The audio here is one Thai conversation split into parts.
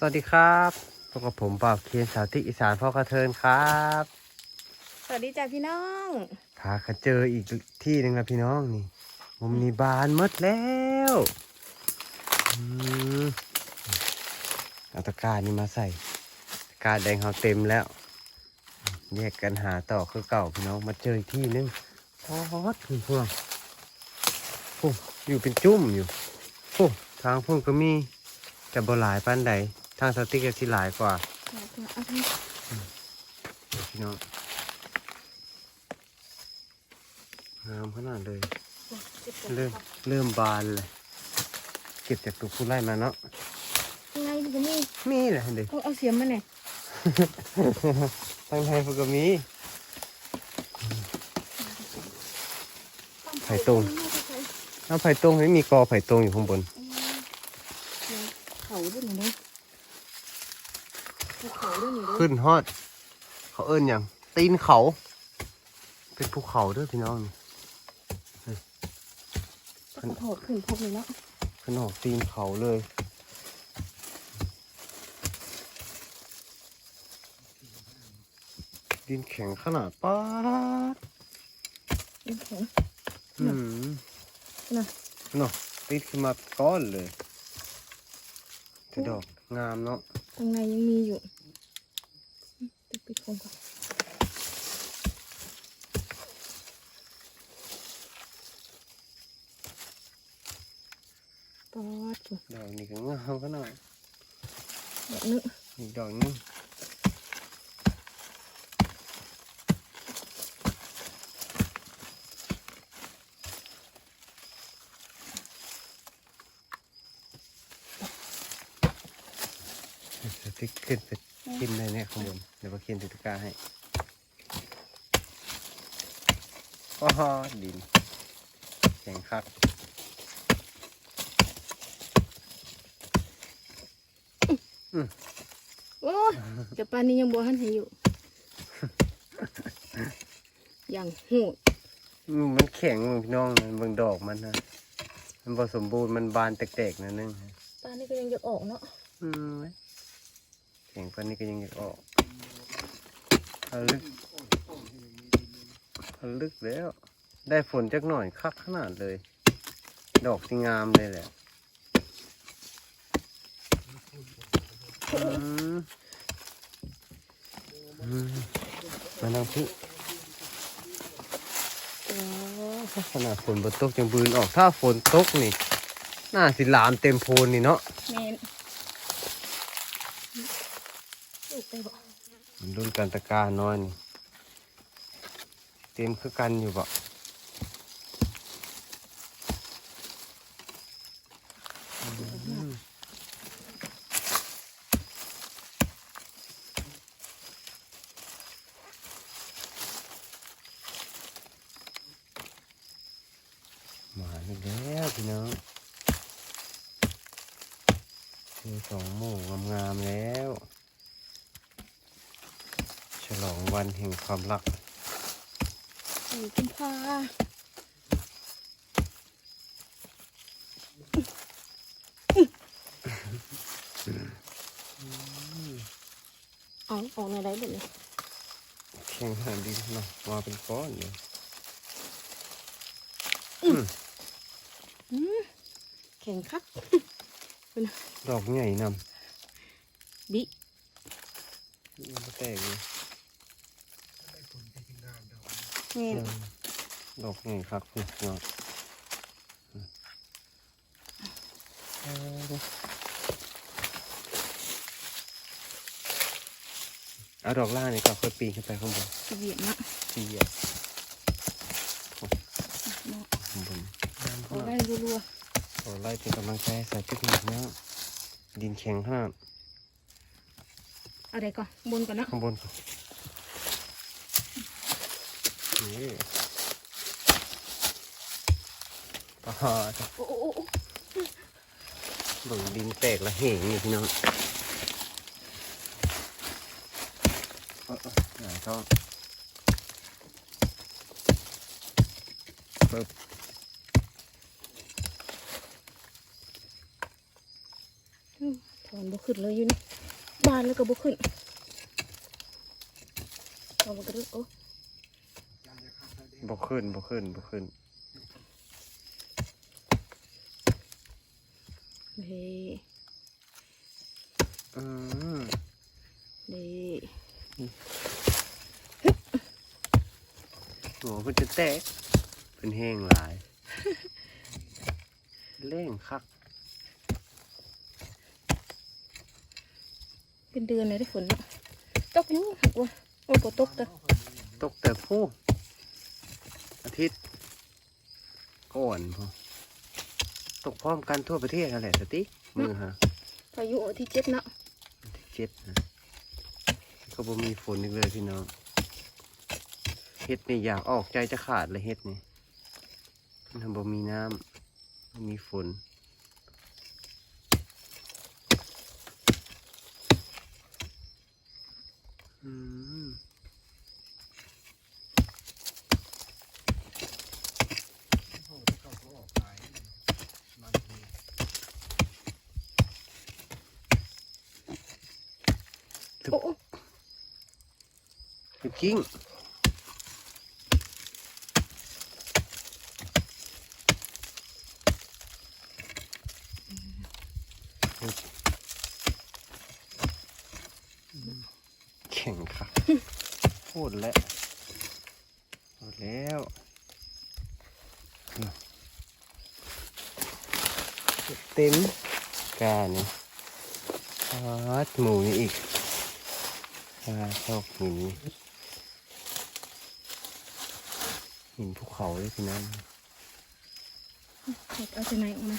สวัสดีครับพบกับผมบ่าวเคนสาวติกอีสานพ่อกระเทินครับ สวัสดีจ้าพี่น้องพาเขาเจออีกที่หนึ่งแล้วพี่น้องนี่มุมนี้บานหมดแล้วอืมเอาตะกร้านี่มาใส่ตะกร้าแดงเขาเต็มแล้ว แยกกันหาต่อคือเก่าพี่น้องมาเจออีกที่หนึงพอดพึ่งพวงโอ้อยู่เป็นจุ่มอยู่โอ้ทางพุ่งก็มีแต่บ่หลายปานใด ทางสติ๊กก็สิหลายกว่าเอาพี่เดี๋ยวพี่น้องงามขนาดเลย เริ่มเริ่มบานเลย เก็บจากตัวผู้ไล่มาเนาะยังไงก็มีมีแหละเด็กเอาเอาเสียมมาหน่อยตั้งไทยพวกก็มีไผ่ตรงน้ำไผ่ตรงไม่มีกอไผ่ตรงอยู่ข้างบนเขาด้วยหนูนะภูเขาด้วยหนูด้วยขึ้นฮอด เขาเอิ้นอย่างตีนเขา เป็นภูเขาเด้วยพี่น้องนี่ก็ถอดขึ้นพบเลยแล้วขึ้นออกตีนเขาเลยดินแข็งขนาดป้าดเป็นแข็งอืมน่ะเนาะติดขึ้นมาก้อนเลยแต่ดอกงามเนาะข้างในยังมีอยู่จะ ปิดคงก่อนปอดถูกดอกนี้ก็งามขนาดแบบนึกอีกดอกนึงสติ๊กขึ้นไปกินเลยเนี่ยข้างบน เดี๋ยวมาเขียนติดตะกร้าให้โอ้โหดินแข็งคักโอ้ยแต่ปานนี้ยังบัวหันให้อยู่ อย่างโหดอืมมันแข็งพี่น้องมันเบิ่งดอกมันนะมันผสมบูรณ์มันบานแตกๆนะนึงปานนี้ก็ยังจะออกเนาะอืมแข็งกว่านี้ก็ยังอยากออกพ ลึกลึกแล้ว ได้ฝนจักหน่อยคักขนาดเลย ดอกที่งามเลยแหละมาดังพี่ขนาดฝนบนตกยังบืนออกถ้าฝนตกนี่น่าสิหลามเต็มโพนนี่เนาะ แมนลูกไปบ่ มันรุ่นกันตะกร้าน้อยนี่เต็มคือกันอยู่บ่มาแล้วพี่น้องเจอสองหมู่งามๆแล้ว ลองวันแห่งความรักสี่กุมภาเอาออกในไรเดี๋ยวนี้แข่งขนาดดีเนาะมาเป็นก้อนเลยแข็งคักดอกใหญ่นบิำมันแตกเลยแม นดอกใหญ่ครับพี่น้องเอาดอกล่างนี่ก็ค่อยปีนขึ้นไปข้างบนสีเหวียนนะปีอะข้างบนเอาได้รัวขอไล่เป็นกำลังใจให้สายจุดหนักนะดินแข็งขนาดๆเอาได้ก่อนบนก่อนนะข้างบนก่อน พอ่าโอ้โอ้โอ้โอ้เบิ่งดินแตกละเหงอยู่พี่น้องออเออหงาท้องปึ๊บถอนบ่ขึ้นเลยอยู่นี่บานแล้วก็บ่ขึ้นเอามากระดึกโอ้ บ่ขึ้นบ่ขึ้นบ่ขึ้นเด้อืมเด้โหเพิ่นจะแตก เป็นแห้งหลายเร่งคัก เป็นเดือนเลยได้ฝนเนาะตกอยู่หักว่าโอ้บ่ตกแต่ตกแต่ผู้อาทิตย์ ก่อนพอตกพร้อมกันทั่วประเทศนั่นแหละสติมือฮะพายุที่เจ็ดเนาะวันที่เจ็ดนะก็บ่มีฝนอีกเลยพี่น้องเฮ็ดนี่อยากออกใจจะขาดเลยเฮ็ดนี่มันทำบ่มีน้ำบ่มีฝน ตึกโอ้โอ้ตึกกิ้งแข่งครับโคตรแล้วหมดแล้วเต็มกานี่ฮาดหมูนี่อีกาชอบหินหินภูเขาเลยพี่น้องเห็ดเอาจากไหนออกมา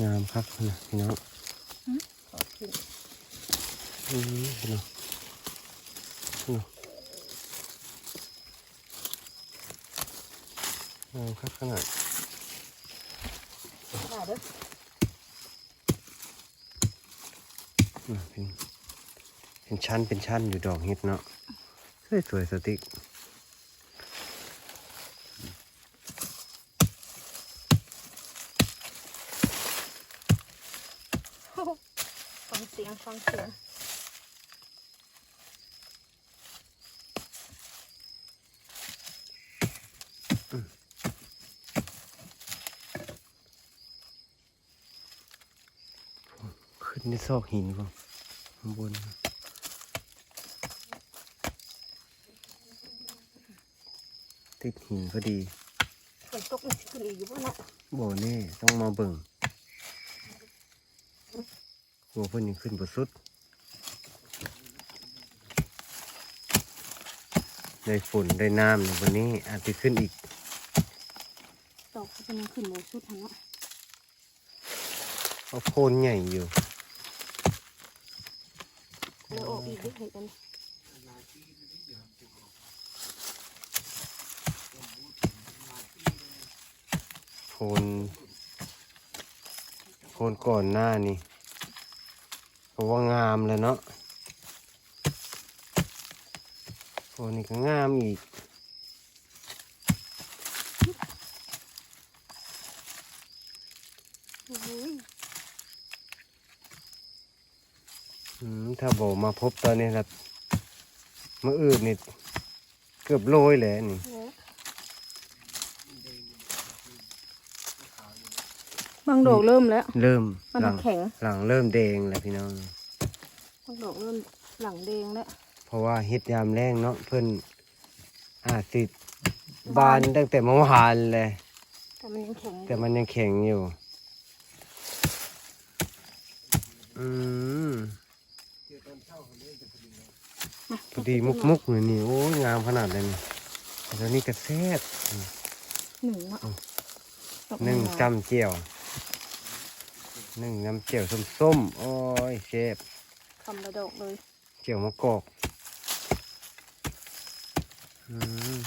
งามครับนะพี่น้องขอขึ้นอืมพี่น้องพี่น้องงามครับขนาดได้ เด้อนะเป็นเป็นชั้นเป็นชั้นอยู่ดอกเห็ดเนาะสวยสวยสติ๊กโอ้โหฟังเสียงฟังเสียง ขึ้นในซอกหินก่อนข้างบนติดหินพอดีฝนตกมันสิขึ้นอีกอยู่บ่เนาะโบเน่ต้องมาเบิ่งกลัวเพิ่นยังขึ้นบ่สุดได้ฝนได้น้ำในวันนี้อาจจะขึ้นอีกดอกมันยังขึ้นบ่สุดหั่นเนาะเพราะโพนใหญ่อยู่แล้ว อีกด้เห็ดอันโพนโพนก่อนหน้านี่เพราะว่างามเลยเนาะโพนนี่ก็งามอีก โอ้ย อืม ถ้าบอกมาพบตอนนี้ครับเมื่ออื่นนี่เกือบโลยแหละนี่บางดอกเริ่มแล้ว เริ่มมันหลังแข็ง หลังเริ่มแดงแล้วพี่น้องบางดอกเริ่มหลังแดงแล้วเพราะว่าเฮ็ดยามแรงเนาะเพิ่นอาจสิบานตั้งแต่เมื่อวานเลยแต่มันยังแข็งอยู่แต่มันยังแข็งอยู่ อืม พอดีมุกมุกๆเลยนี่โอ้ยงามขนาดเลยนี่แล้วนี่กระแซบหนึ่งเนาะอืมดอกนึ่งมะนาวจำเจียวนึ่งน้ำเจียวส้มๆโอ้ยเชฟคำละดอกเลยเจียวมะกอกอืม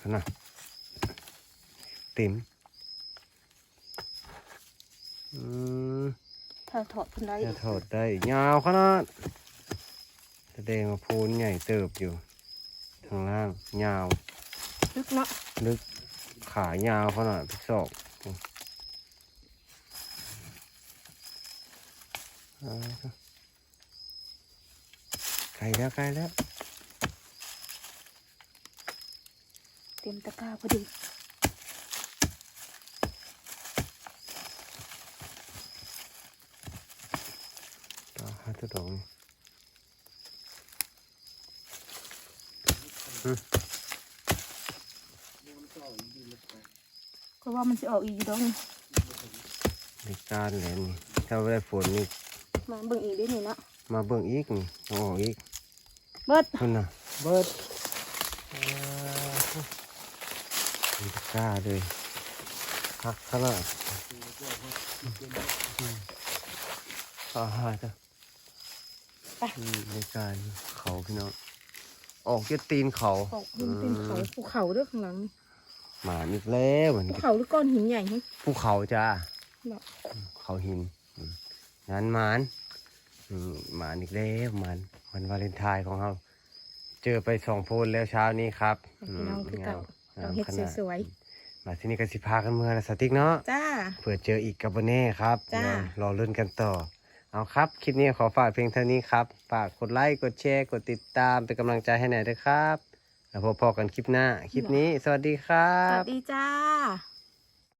ขนาดเต็มอืม ถ้าถอดพันได้จะถอดได้ยาวขนาดแสดงว่าโพนใหญ่เติบอยู่ข้างล่างยาว ลึกเนาะลึกขายาวเขาหน่อยพิกศอกเอาครับไกลแล้วไกลแล้ว เต็มตะกร้าพอดี ตัวดอกนี่ก็ว่ามันจะออกอีกดอกนี่ในการแหลนี่ถ้าได้ฝนนี่มาเบิ่งอีกได้นี่เนาะมาเบิ่งอีกนี่อออกอีกเบิดขึ้นะเบิดมีตะกร้าเลยพักขนาดอาหารจ้ะ ไปอืมในการเขาพี่น้องออกเก็ตีนเขาออกเป็นเป็นเขาภูเขาเด้วยข้างหลังนี่หมาอีกแล้วเหมือนภูเขาหรือก้อนหินใหญ่ฮะภูเขาจ้าเนาะเขาหินอืมงานหมานอืมหมานอีกแล้วหมานวันวาเลนไทน์ของเราเจอไปสองโพนแล้วเช้านี้ครับพี่น้องคือเก่าอืมเราเฮ็ดขนาสวยมาที่นี่ก็สิพากันเมื่อละสติ๊กเนาะๆจ้าเผื่อเจออีกกับโบเน่ครับจ้าเนาะรอรุ่นกันต่อ เอาครับ คลิปนี้ขอฝากเพียงเท่านี้ครับ ฝากกดไลค์ กดแชร์ กดติดตาม เป็นกำลังใจให้หน่อยด้วยครับ แล้วพบกันคลิปหน้า คลิปนี้ สวัสดีครัสวับ สดีจ้า